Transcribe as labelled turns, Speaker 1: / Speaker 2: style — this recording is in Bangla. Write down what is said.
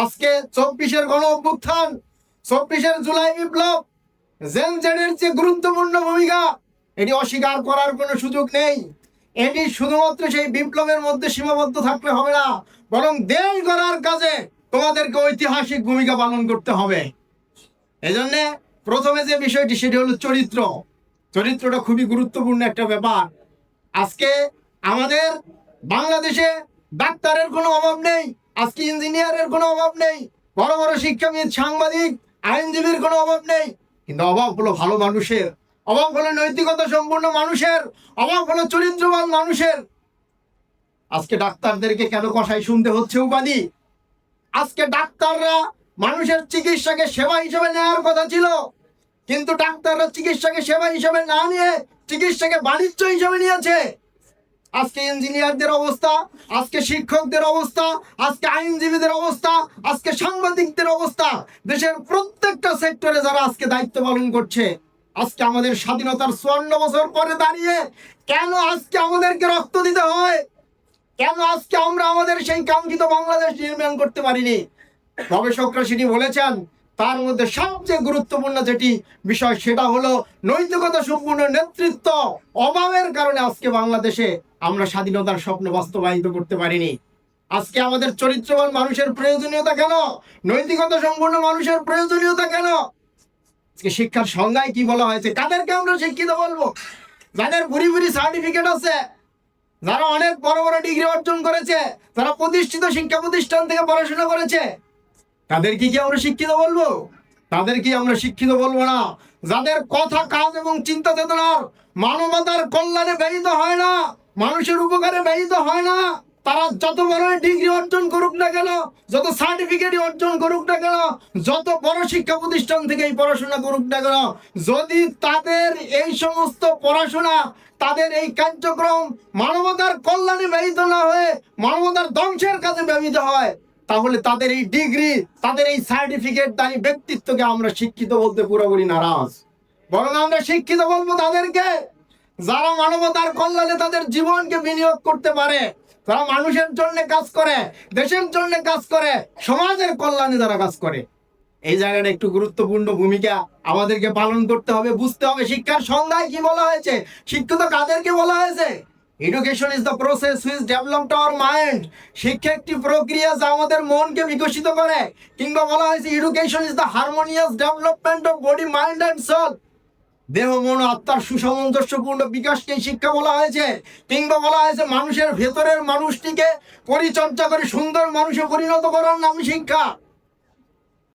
Speaker 1: আজকে চব্বিশের গণ অভ্যুত্থান, চব্বিশের জুলাই বিপ্লব, জেন জেডের যে গুরুত্বপূর্ণ ভূমিকা, এটি অস্বীকার করার কোনো সুযোগ নেই। এটি শুধুমাত্র সেই বিপ্লবের মধ্যে সীমাবদ্ধ থাকলে হবে না, বরং দেশ গড়ার কাজে তোমাদেরকে ঐতিহাসিক ভূমিকা পালন করতে হবে। এজন্য প্রথমে যে বিষয়টি, সেটি হলো চরিত্র। চরিত্রটা খুবই গুরুত্বপূর্ণ একটা ব্যাপার। আজকে আমাদের বাংলাদেশে ডাক্তারের কোনো অভাব নেই আজকে ইঞ্জিনিয়ারের কোনো অভাব নেই, বড় বড় শিক্ষাবিদ, সাংবাদিক, আইনজীবীর কোনো অভাব নেই। কিন্তু অভাব হলো ভালো মানুষের, অভাব হলো নৈতিকতা সম্পূর্ণ মানুষের, অভাব হলো চরিত্রবান মানুষের। আজকে ডাক্তারদেরকে কেন কষাই শুনতে হচ্ছে, উপাধি? আজকে ডাক্তাররা মানুষের চিকিৎসাকে সেবা হিসেবে নেওয়ার কথা ছিল, কিন্তু ডাক্তাররা চিকিৎসাকে সেবা হিসেবে না নিয়ে চিকিৎসাকে বাণিজ্য হিসেবে নিয়েছে। আজকে ইঞ্জিনিয়ারদের অবস্থা, আজকে শিক্ষকদের অবস্থা, আজকে আইনজীবীদের অবস্থা, আজকে সাংবাদিকদের অবস্থা। দেশের প্রত্যেকটা সেক্টরে যারা আজকে দায়িত্ব পালন করছে, আজকে আমাদের স্বাধীনতার চুয়ান্ন বছর পরে দাঁড়িয়ে কেন আজকে আমাদেরকে রক্ত দিতে হয়? কেন আজকে আমরা আমাদের সেই কাঙ্ক্ষিত বাংলাদেশ নির্মাণ করতে পারিনি? গবেষকরা সেটি বলেছেন তার মধ্যে সবচেয়ে গুরুত্বপূর্ণ যেটি বিষয় সেটা হলো নৈতিকতা সম্পূর্ণ নেতৃত্ব অভাবের কারণে আজকে বাংলাদেশে আমরা স্বাধীনতার স্বপ্ন বাস্তবায়িত করতে পারিনি। আজকে আমাদের চরিত্রবান মানুষের প্রয়োজনীয়তা কেন? নৈতিকতা সম্পূর্ণ মানুষের প্রয়োজনীয়তা কেন? আজকে শিক্ষার সংজ্ঞায় কি বলা হয়েছে? কাদেরকে আমরা শিক্ষিত বলব? যাদের বুড়ি ভুরি সার্টিফিকেট আছে, যারা অনেক বড় বড় ডিগ্রি অর্জন করেছে তারা প্রতিষ্ঠিত শিক্ষা প্রতিষ্ঠান থেকে পড়াশোনা করেছে তাদেরকে কি আমরা শিক্ষিত বলব? তাদেরকে আমরা শিক্ষিত বলব না। যাদের কথা, কাজ এবং চিন্তা চেতনার মানবতার কল্যাণে ব্যয়িত হয় না, মানুষের উপকারে ব্যয়িত হয় না, তারা যত বড় ডিগ্রি অর্জন করুক না কেন, যত সার্টিফিকেট অর্জন করুক না কেন, যত বড় শিক্ষা প্রতিষ্ঠান থেকে এই পড়াশোনা করুক না কেন, যদি তাদের এই সমস্ত পড়াশোনা, তাদের এই কার্যক্রম মানবতার কল্যাণে ব্যয়িত না হয়ে, মানবতার ধ্বংসের কাজে ব্যবহৃত হয় তাহলে তাদের এই ডিগ্রি তাদের এই সার্টিফিকেট দানি ব্যক্তিত্বকে আমরা শিক্ষিত বলতে পুরোপুরি নারাজ। বরং আমরা শিক্ষিত বলব তাদেরকে, যারা মানবতার কল্যাণে তাদের জীবনকে বিনিয়োগ করতে পারে যারা মানুষের জন্য কাজ করে, দেশের জন্য কাজ করে, সমাজের কল্যাণে যারা কাজ করে। এই জায়গাটা একটু গুরুত্বপূর্ণ ভূমিকা আমাদেরকে পালন করতে হবে, বুঝতে হবে শিক্ষার সংজ্ঞায় কি বলা হয়েছে, শিক্ষিত কাদেরকে বলা হয়েছে? Education is the process which developed our mind শিক্ষা একটি প্রক্রিয়া যা আমাদের মনকে বিকশিত করে। কিংবা বলা হয়েছে education is the harmonious development of body mind and soul দেহ, মন, আত্মার সুসামঞ্জস্যপূর্ণ বিকাশকে শিক্ষা বলা হয়েছে। কিংবা বলা হয়েছে, মানুষের ভেতরের মানুষটিকে পরিচর্যা করে সুন্দর মানুষে পরিণত করার নাম শিক্ষা।